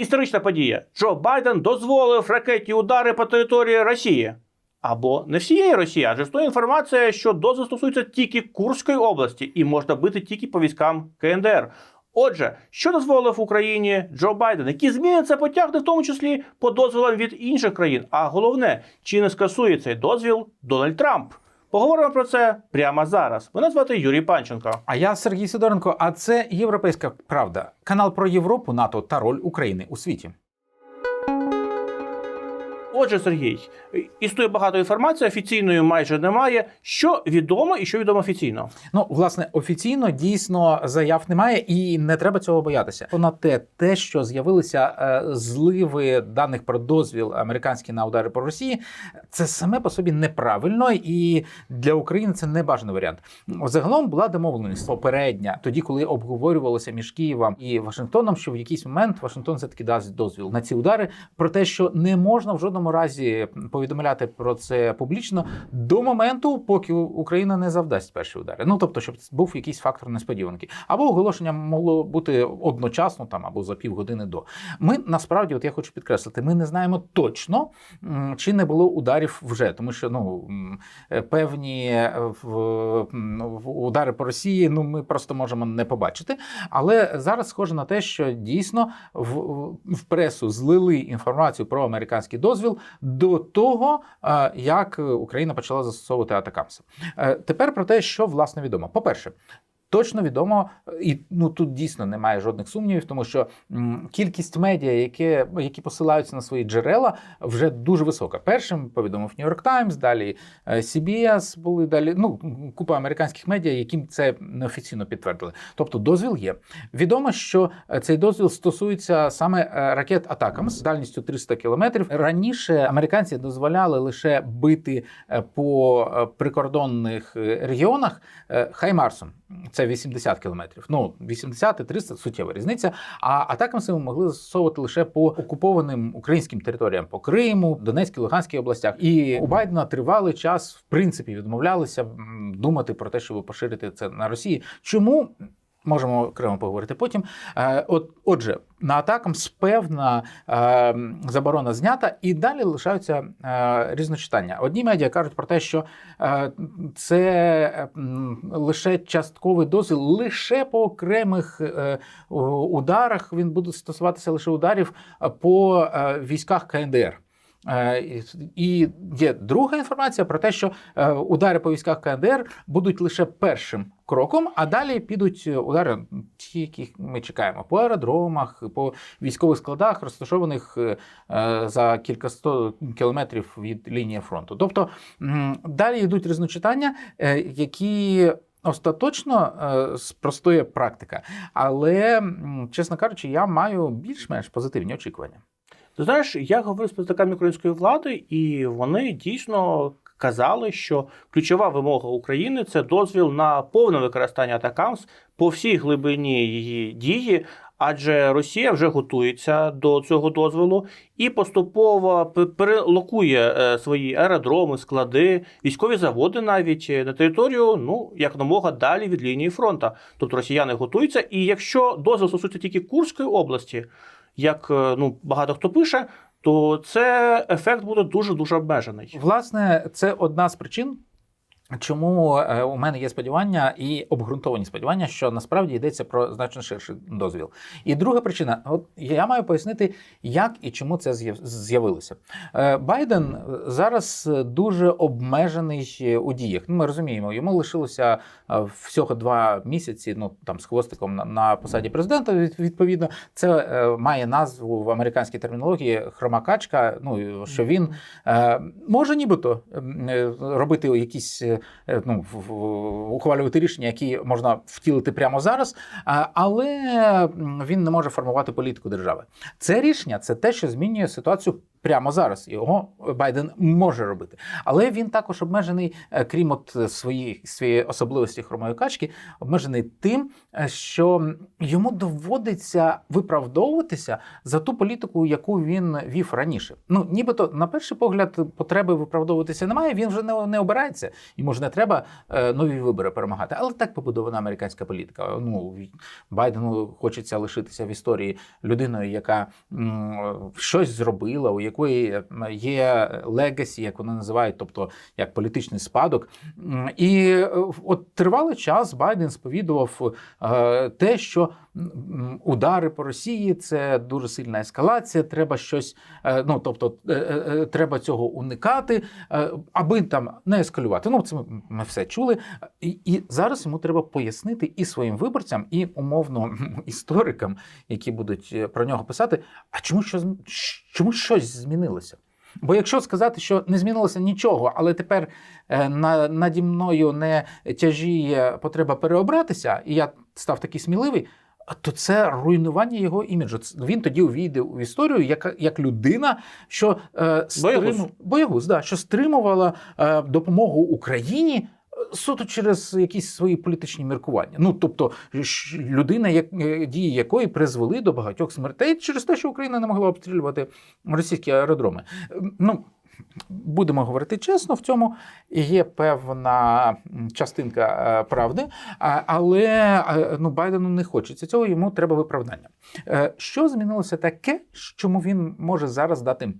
Історична подія. Джо Байден дозволив ракетні удари по території Росії. Або не всієї Росії, адже існує інформація, що дозвіл стосується тільки Курської області і можна бити тільки по військам КНДР. Отже, що дозволив Україні Джо Байден? Які зміни це потягне, в тому числі по дозволам від інших країн? А головне, чи не скасує цей дозвіл Дональд Трамп? Поговоримо про це прямо зараз. Мене звати Юрій Панченко. А я Сергій Сидоренко. А це Європейська Правда, канал про Європу, НАТО та роль України у світі. Отже, Сергій, існує багато інформації, офіційної майже немає. Що відомо і що відомо офіційно? Ну, власне, офіційно дійсно заяв немає, і не треба цього боятися. Понад те, те, що з'явилися е, зливи даних про дозвіл американський на удари по Росії, це саме по собі неправильно, і для України це не бажаний варіант. Загалом була домовленість попередня, тоді, коли обговорювалося між Києвом і Вашингтоном, що в якийсь момент Вашингтон все таки дасть дозвіл на ці удари, про те, що не можна в жодному разі повідомляти про це публічно до моменту, поки Україна не завдасть перші удари. Ну тобто, щоб був якийсь фактор несподіванки, або оголошення могло бути одночасно там або за півгодини до. Ми насправді, от я хочу підкреслити, ми не знаємо точно, чи не було ударів вже, тому що ну певні е, удари по Росії, ну ми просто можемо не побачити. Але зараз схоже на те, що дійсно в, в пресу злили інформацію про американський дозвіл до того, е, як Україна почала застосовувати атакамси. Е, Тепер про те, що власне відомо. По-перше, Точно відомо, і ну тут дійсно немає жодних сумнівів, тому що кількість медіа, які, які посилаються на свої джерела, вже дуже висока. Першим повідомив York Times, далі е, CBS були далі. Ну купа американських медіа, яким це неофіційно підтвердили. Тобто дозвіл є. Відомо, що е, цей дозвіл стосується саме е, ракет Атакамс з дальністю 300 кілометрів. Раніше американці дозволяли лише бити е, по е, прикордонних е, регіонах е, Хаймарсом. Це 80 кілометрів. Ну 80 і 300 – суттєва різниця. А атакам ми могли застосовувати лише по окупованим українським територіям по Криму, Донецькій, Луганській областях. І у Байдена тривалий час в принципі відмовлялися думати про те, щоб поширити це на Росії. Чому? Можемо окремо поговорити потім. Е, от, отже, на атакам певна е, заборона знята, і далі лишаються е, різночитання. Одні медіа кажуть про те, що це лише частковий дозвіл, лише по окремих ударах він буде стосуватися лише ударів по військах КНДР. Е, і- є друга інформація про те, що е, удари по військах КНДР будуть лише першим кроком, а далі підуть удари, ті, які ми чекаємо, по аеродромах, по військових складах, розташованих е, е, за кількасот кілометрів від лінії фронту. Тобто далі йдуть різночитання, е, які. Остаточно е, спростує практика, але чесно кажучи, я маю більш-менш позитивні очікування. Ти знаєш, я говорив з представниками української влади, і вони дійсно казали, що ключова вимога України це дозвіл на повне використання атакамс по всій глибині її дії. Адже Росія вже готується до цього дозволу і поступово перелокує е, свої аеродроми, склади, військові заводи навіть е, на територію, ну як намога далі від лінії фронту. Тобто росіяни готуються. І якщо дозвіл стосується тільки Курської області, як е, ну багато хто пише, то це ефект буде дуже дуже обмежений. Власне, це одна з причин. Чому е, у мене є сподівання і обґрунтовані сподівання, що насправді йдеться про значно ширший дозвіл. І друга причина, от я маю пояснити, як і чому це з'яв- з'явилося. Е, Байден зараз дуже обмежений у діях. Ну, ми розуміємо, йому лишилося е, всього два місяці. Ну там з хвостиком на, посаді президента. Відповідно, це е, має назву в американській термінології хромакачка. Ну що він е, може нібито е, робити якісь. Е, ну, ухвалювати рішення, які можна втілити прямо зараз, але він не може формувати політику держави. Це рішення це те, що змінює ситуацію Прямо зараз його Байден може робити, але він також обмежений, е, крім от своїх своєї особливості хромої качки, обмежений тим, е, що йому доводиться виправдовуватися за ту політику, яку він вів раніше. Ну нібито на перший погляд потреби виправдовуватися немає. Він вже не, не обирається, йому ж не треба е, нові вибори перемагати. Але так побудована американська політика. Ну Байдену хочеться лишитися в історії людиною, яка м, щось зробила, у якої є легасі, як вони називають, тобто як політичний спадок. І е, от тривалий час Байден сповідував е, те, що удари по Росії це дуже сильна ескалація. Треба щось, е, ну тобто, е, е, треба цього уникати, аби там не ескалювати. Ну, це ми, все чули. І, і зараз йому треба пояснити і своїм виборцям, і умовно історикам, які будуть про нього писати, а чому що чому щось змінилося? Бо якщо сказати, що не змінилося нічого, але тепер на, наді мною не тяжіє потреба переобратися, і я став такий сміливий, то це руйнування його іміджу. Він тоді увійде в історію як, як людина, що е, стрим- боягуз, да, що стримувала е, допомогу Україні. е, Суто через якісь свої політичні міркування. Ну тобто, людина, як е, дії якої призвели до багатьох смертей через те, що Україна не могла обстрілювати російські аеродроми. Ну будемо говорити чесно, в цьому є певна частинка е, правди, але е, ну Байдену не хочеться цього. Йому треба виправдання. Е, Що змінилося таке, чому він може зараз дати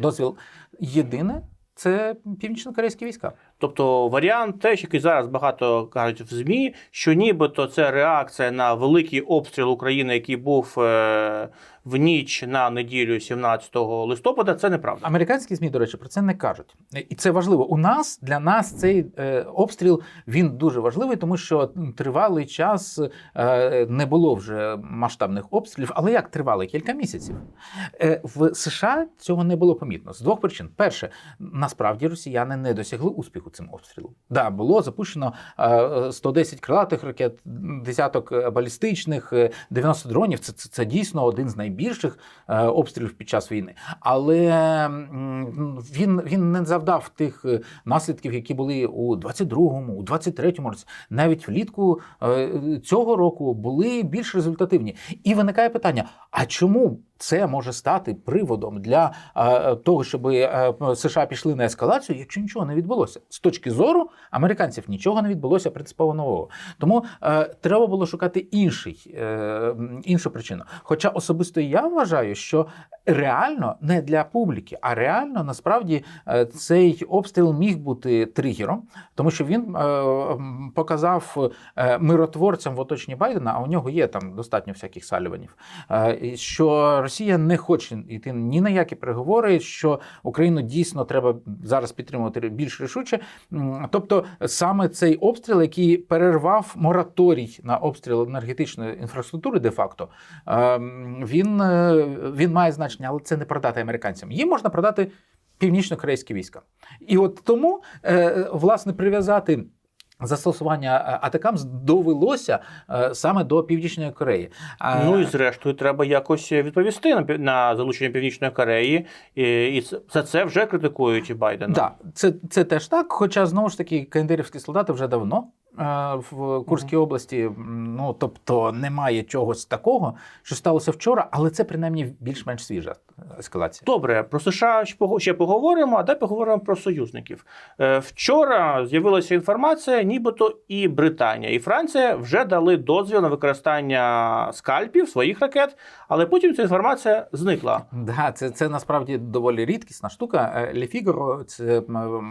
дозвіл? Єдине. Це північно-корейські війська. Тобто варіант теж, який зараз багато кажуть в ЗМІ, що нібито це реакція на великий обстріл України, який був е, в ніч на неділю 17 листопада, це неправда. Американські змі, до речі, про це не кажуть, і це важливо. У нас для нас цей е, обстріл він дуже важливий, тому що тривалий час е, не було вже масштабних обстрілів. Але як тривалий кілька місяців в США цього не було помітно з двох причин: перше, насправді росіяни не досягли успіху цим обстрілом. Да, було запущено е, 110 крилатих ракет, десяток е, балістичних, е, 90 дронів. Це, це, це дійсно один з найбільших е, обстрілів під час війни. Але він, він не завдав тих е, наслідків, які були у 22-му, у 23-му році. Навіть влітку е, цього року були більш результативні. І виникає питання: а чому? Це може стати приводом для е, того, щоб е, США пішли на ескалацію, якщо нічого не відбулося. З точки зору американців нічого не відбулося принципово нового. Тому е, треба було шукати інший, іншу причину. Хоча особисто я вважаю, що реально не для публіки, а реально насправді цей обстріл міг бути тригером, тому що він показав миротворцям в оточенні Байдена, а у нього є там достатньо всяких салюванів, що Росія не хоче йти ні на які переговори, що Україну дійсно треба зараз підтримувати більш рішуче. Тобто саме цей обстріл, який перервав мораторій на обстріл енергетичної інфраструктури, де-факто, е, він, е, він має значення, але це не продати американцям. Їм можна продати північно-корейські війська. І от тому, е, власне, прив'язати. Застосування атакам атакамс довелося е, саме до Північної Кореї. Ну і зрештою, треба якось відповісти на, на залучення Північної Кореї, і, і це- за це вже критикують Байдена. Да, це, це теж так. Хоча знову ж таки кендерівські солдати вже давно е, в Курській області. Ну тобто немає чогось такого, що сталося вчора, але це принаймні більш-менш свіжа ескалація. Добре, про США ще пого- ще поговоримо, а далі поговоримо про союзників. Е, Вчора з'явилася інформація, нібито і Британія, і Франція вже дали дозвіл на використання скальпів своїх ракет, але потім ця інформація зникла. Да, це, це насправді доволі рідкісна штука. Е, Le Figaro, це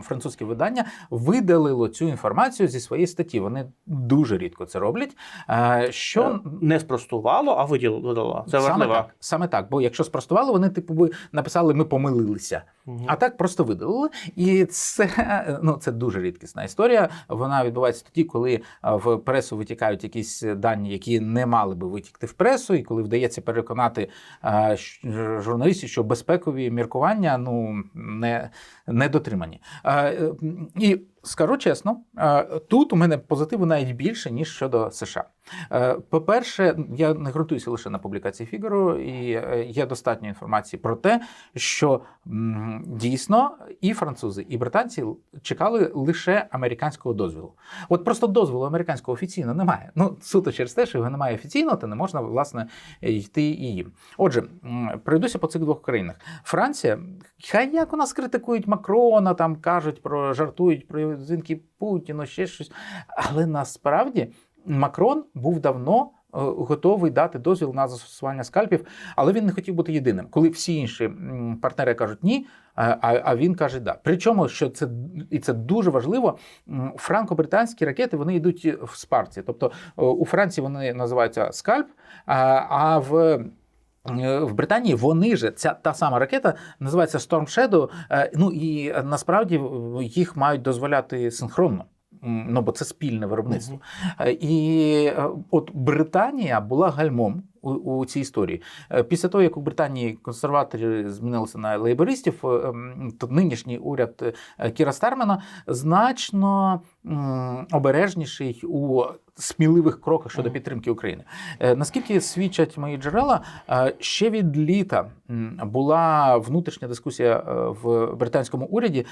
французьке видання, видалило цю інформацію зі своєї статті. Вони дуже рідко це роблять. Е, Що Не спростувало, а виділило. Це саме важливо. так, саме так. Бо якщо спростували, вони типу би написали, ми помилилися. Мгм. А так просто видалили. І це, ну, це дуже рідкісна історія. Вона відбувається тоді, коли в пресу витікають якісь дані, які не мали би витікти в пресу, і коли вдається переконати журналістів, що безпекові міркування ну, не, не дотримані. Е, І скажу чесно, тут у мене позитиву навіть більше, ніж щодо США. Е, По-перше, я не ґрунтуюся лише на публікації Фігаро, і е, є достатньо інформації про те, що дійсно і французи, і британці чекали лише американського дозволу. От просто дозволу американського офіційно немає. Ну суто через те, що його немає офіційно, то не можна власне йти і їм. Отже, пройдуся по цих двох країнах. Франція, хай як у нас критикують Макрона, там кажуть про жартують про дзвінки Путіну, ще щось. Але насправді Макрон був давно. е, Готовий дати дозвіл на застосування скальпів, але він не хотів бути єдиним. Коли всі інші партнери кажуть ні, а, а він каже да. Причому, що це і це дуже важливо. Франко-британські ракети вони йдуть в спарці. Тобто е, у Франції вони називаються скальп, а, в Е, В Британії вони ж ця та сама ракета називається Storm Shadow, е, Ну і е, насправді їх мають дозволяти синхронно. Ну, бо це спільне виробництво. Е, І е, от Британія була гальмом у, у цій історії. Е, Після того, як у Британії консерватори змінилися на лейбористів, е, то нинішній уряд Кіра Стармена значно обережніший у сміливих кроках щодо підтримки України. Е, Наскільки свідчать мої джерела, е, ще від літа була внутрішня дискусія е, в британському уряді,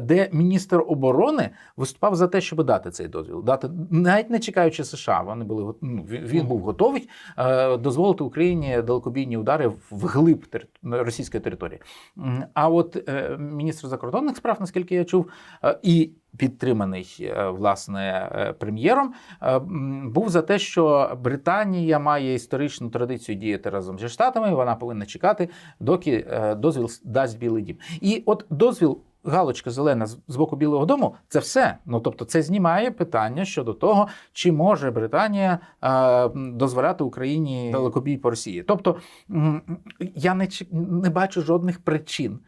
де міністр оборони виступав за те, щоб дати цей дозвіл, дати навіть не чекаючи США. Вони були ну, він- був готовий дозволити Україні далекобійні удари вглиб тери- російської території. А от міністр закордонних справ, наскільки я чув, і підтриманий е, власне е, прем'єром, е, був за те, що Британія має історичну традицію діяти разом зі штатами. Вона повинна чекати, доки дозвіл дасть Білий Дім. І от дозвіл. Галочка зелена з боку Білого Дому це все. Ну тобто, це знімає питання щодо того, чи може Британія е, дозволяти Україні далекобій по Росії. Тобто я не, не бачу жодних причин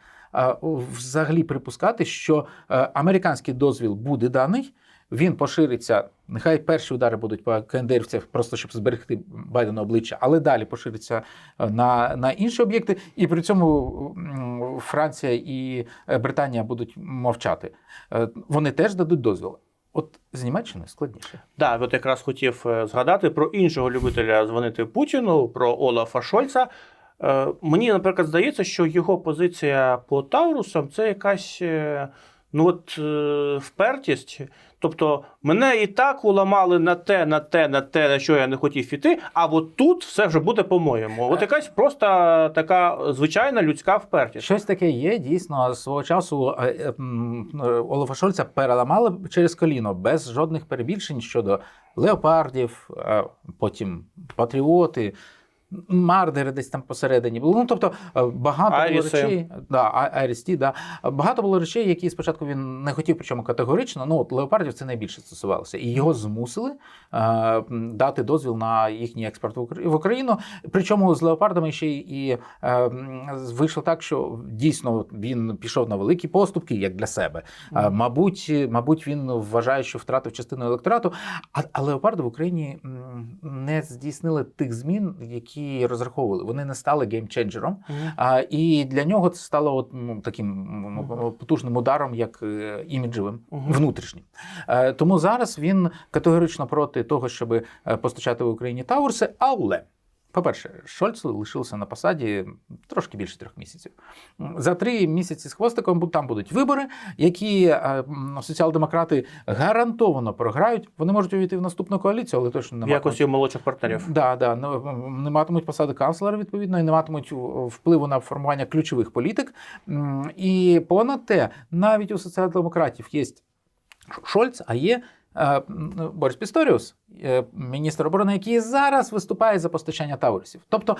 взагалі припускати, що е, американський дозвіл буде даний. Він пошириться. Нехай перші удари будуть по КНДРівцях, просто щоб зберегти Байдена обличчя, але далі пошириться е, на, на інші об'єкти, і при цьому Франція і е, Британія будуть мовчати. Вони теж дадуть дозвіл. От з Німеччини складніше. Да, от якраз хотів згадати про іншого любителя дзвонити Путіну, про Олафа Шольца. Е, Мені, наприклад, здається, що його позиція по Таурусам це якась е, ну от, е, впертість. Тобто, мене і так уламали на те, на те, на те, на що я не хотів іти, а от тут все вже буде по-моєму. От якась просто така звичайна людська впертість. Щось таке є. Дійсно, свого часу Олафа Шольца переламали через коліно без жодних перебільшень щодо леопардів, потім патріоти. Мардери десь там посередині були. Ну тобто е, багато Айріси. було речей. Да, а- Айріс-Ті, да. Багато було речей, які спочатку він не хотів, причому категорично. Ну от леопардів це найбільше стосувалося, і його змусили е, дати дозвіл на їхній експорт в Укра- Україну. Причому з леопардами ще і е, вийшло так, що дійсно він пішов на великі поступки, як для себе. Е, Мабуть, мабуть, він вважає, що втратив частину електорату. А, а леопарди в Україні не здійснили тих змін, які розраховували. Вони не стали геймченджером. А, і для нього це стало от, ну, таким потужним ударом, як е, іміджевим, внутрішнім. Е, тому зараз він категорично проти того, щоб е, постачати в Україні Таурси, але. По-перше, Шольц лишився на посаді трошки більше трьох місяців. За три місяці з хвостиком там будуть вибори, які е, соціал-демократи гарантовано програють. Вони можуть увійти в наступну коаліцію, але точно не В якості молодших партнерів. Да, да, не, матимуть посади канцлера, відповідно, і не матимуть впливу на формування ключових політик. І понад те, навіть у соціал-демократів є Шольц, а є е, Борис Пісторіус, е, міністр оборони, який зараз виступає за постачання Таурусів. Тобто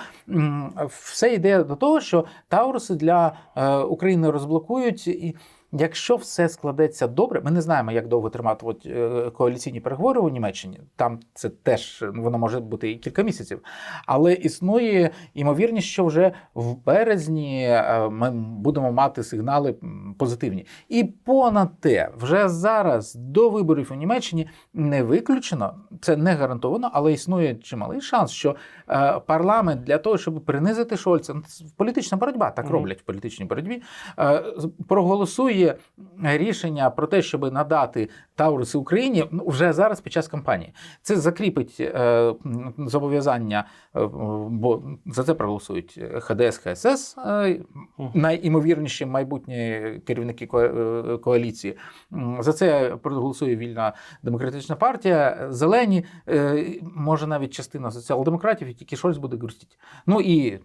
все йде до того, що Тауруси для е, України розблокують. І якщо все складеться добре, ми не знаємо, як довго триматимуть е, коаліційні переговори у Німеччині. Там це теж ну, воно може бути і кілька місяців. Але існує ймовірність, що вже в березні е, ми будемо мати сигнали позитивні. І понад те, вже зараз до виборів у Німеччині не виключено, це не гарантовано, але існує чималий шанс, що е, парламент для того, щоб принизити Шольца, ну, політична боротьба, так роблять в політичній боротьбі, е, проголосує рішення про те, щоб надати Тауруси Україні ну, вже зараз під час кампанії. Це закріпить е, зобов'язання, е, бо за це проголосують ХДС, ХСС, е, найімовірніші майбутні керівники ко- е, коаліції. За це проголосує вільна демократична партія, зелені, е, може навіть частина соціал-демократів, і тільки Шольц буде грустити. Ну і е,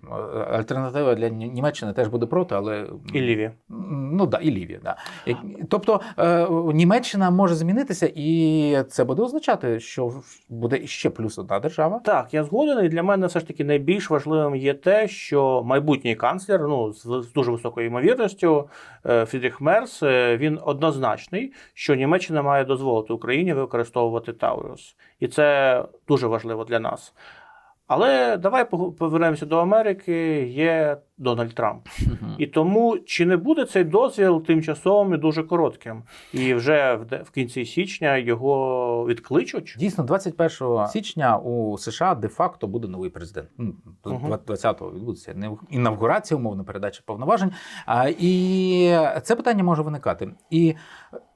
альтернатива для Німеччини теж буде проти, але І Ліві. Ну да, і Лівія, да. Тобто е, Німеччина може змінитися, і це буде означати, що буде ще плюс одна держава. Так, я згоден. І для мене все ж таки найбільш важливим є те, що майбутній канцлер, ну з, дуже високою ймовірністю, Фідріх Фрідріх Мерс, е, він однозначний, що Німеччина має дозволити Україні використовувати Таурус, і це дуже важливо для нас. Але давай повернемося до Америки. Є Дональд Трамп, і тому чи не буде цей дозвіл тимчасовим і дуже коротким, і вже в, кінці січня його відкличуть. Дійсно, 21 січня у США де-факто буде новий президент. Ну, Мгм. 20-го відбудеться інавгурація, умовно передача повноважень. І це питання може виникати. І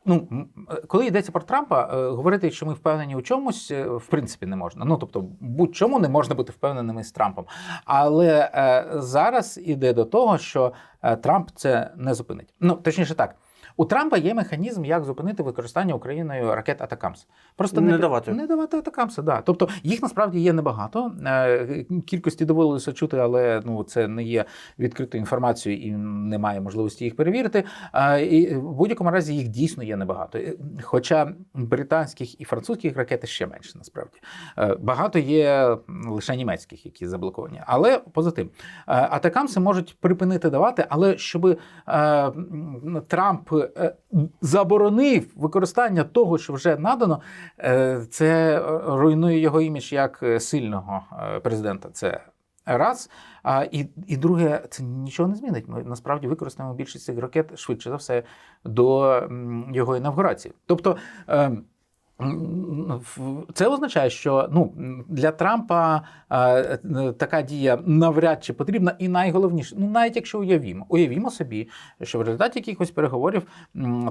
ну, коли йдеться про Трампа, е, говорити, що ми впевнені у чомусь, е, в принципі, не можна. Ну тобто, будь-чому не можна бути впевненими з Трампом. Але е, зараз іде до того, що е, Трамп це не зупинить. Ну точніше так. У Трампа є механізм, як зупинити використання Україною ракет Атакамс. Просто Не давати. не давати Атакамси, да. Тобто їх насправді є небагато. Е, Кількості доводилося чути, але ну це не є відкритою інформацією і немає можливості їх перевірити. Е, І в будь-якому разі їх дійсно є небагато. Е, Хоча британських і французьких ракет ще менше насправді. Багато є лише німецьких, які заблоковані. Але поза тим, атакамси можуть припинити давати, але щоб Трамп заборонив використання того, що вже надано, е, це руйнує його імідж як е, сильного е, президента. Це раз. А і, і друге, це нічого не змінить. Ми насправді використаємо більшість цих ракет швидше за все до його інавгурації. Тобто. Це означає, що ну для Трампа е, е, така дія навряд чи потрібна, і найголовніше, ну навіть якщо уявімо, уявімо собі, що в результаті якихось переговорів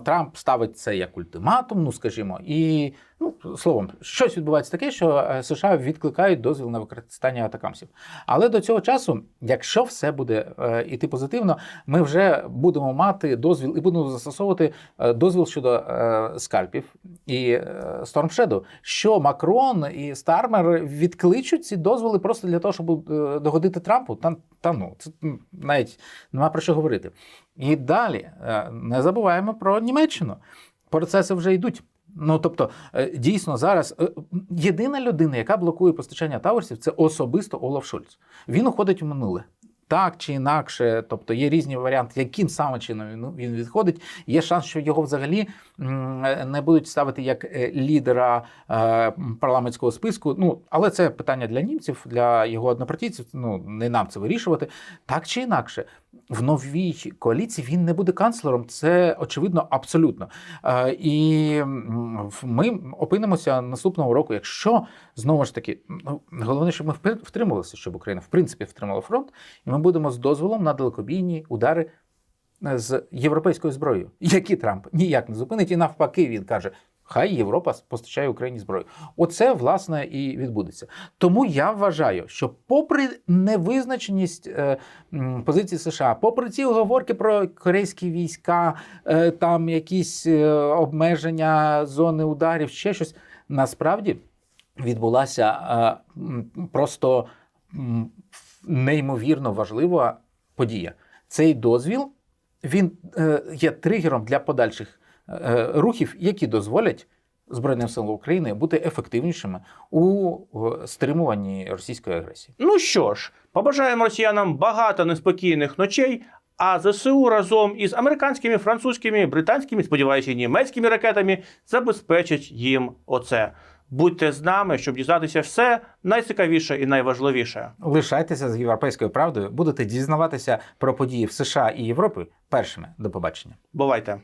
Трамп ставить це як ультиматум, ну скажімо, і ну словом, щось відбувається таке, що е, США відкликають дозвіл на використання атакамсів. Але до цього часу, якщо все буде е, іти позитивно, ми вже будемо мати дозвіл і будемо застосовувати е, дозвіл щодо скальпів і Storm Shadow, що Макрон і Стармер відкличуть ці дозволи просто для того, щоб догодити Трампу. Та, та ну це навіть нема про що говорити. І далі не забуваємо про Німеччину. Процеси вже йдуть. Ну тобто, е, дійсно, зараз е, єдина людина, яка блокує постачання Тауерсів, це особисто Олаф Шольц. Він уходить у минуле. Так чи інакше, тобто є різні варіанти, яким саме чином він- відходить. Є шанс, що його взагалі не будуть ставити як е, лідера е, парламентського списку. Ну але це питання для німців, для його однопартійців. Ну не нам це вирішувати. Так чи інакше, в новій коаліції він не буде канцлером. Це очевидно абсолютно. Е, І ми опинимося наступного року, якщо знову ж таки, ну головне, щоб ми втрималися, щоб Україна в принципі втримала фронт, і ми будемо з дозволом на далекобійні удари е, з європейською зброєю, які Трамп ніяк не зупинить, і навпаки, він каже. Хай Європа постачає Україні зброю. Оце власне і відбудеться. Тому я вважаю, що, попри невизначеність е, позиції США, попри ці оговорки про корейські війська, е, там якісь е, обмеження зони ударів, ще щось, насправді відбулася е, просто неймовірно важлива подія. Цей дозвіл він е, є тригером для подальших рухів, які дозволять Збройним силам України бути ефективнішими у е, стримуванні російської агресії. Ну що ж, побажаємо росіянам багато неспокійних ночей. А ЗСУ разом із американськими, французькими, британськими, сподіваюся, німецькими ракетами забезпечать їм оце. Будьте з нами, щоб дізнатися все найцікавіше і найважливіше. Лишайтеся з європейською правдою, будете дізнаватися про події в США і Європі першими. До побачення. Бувайте!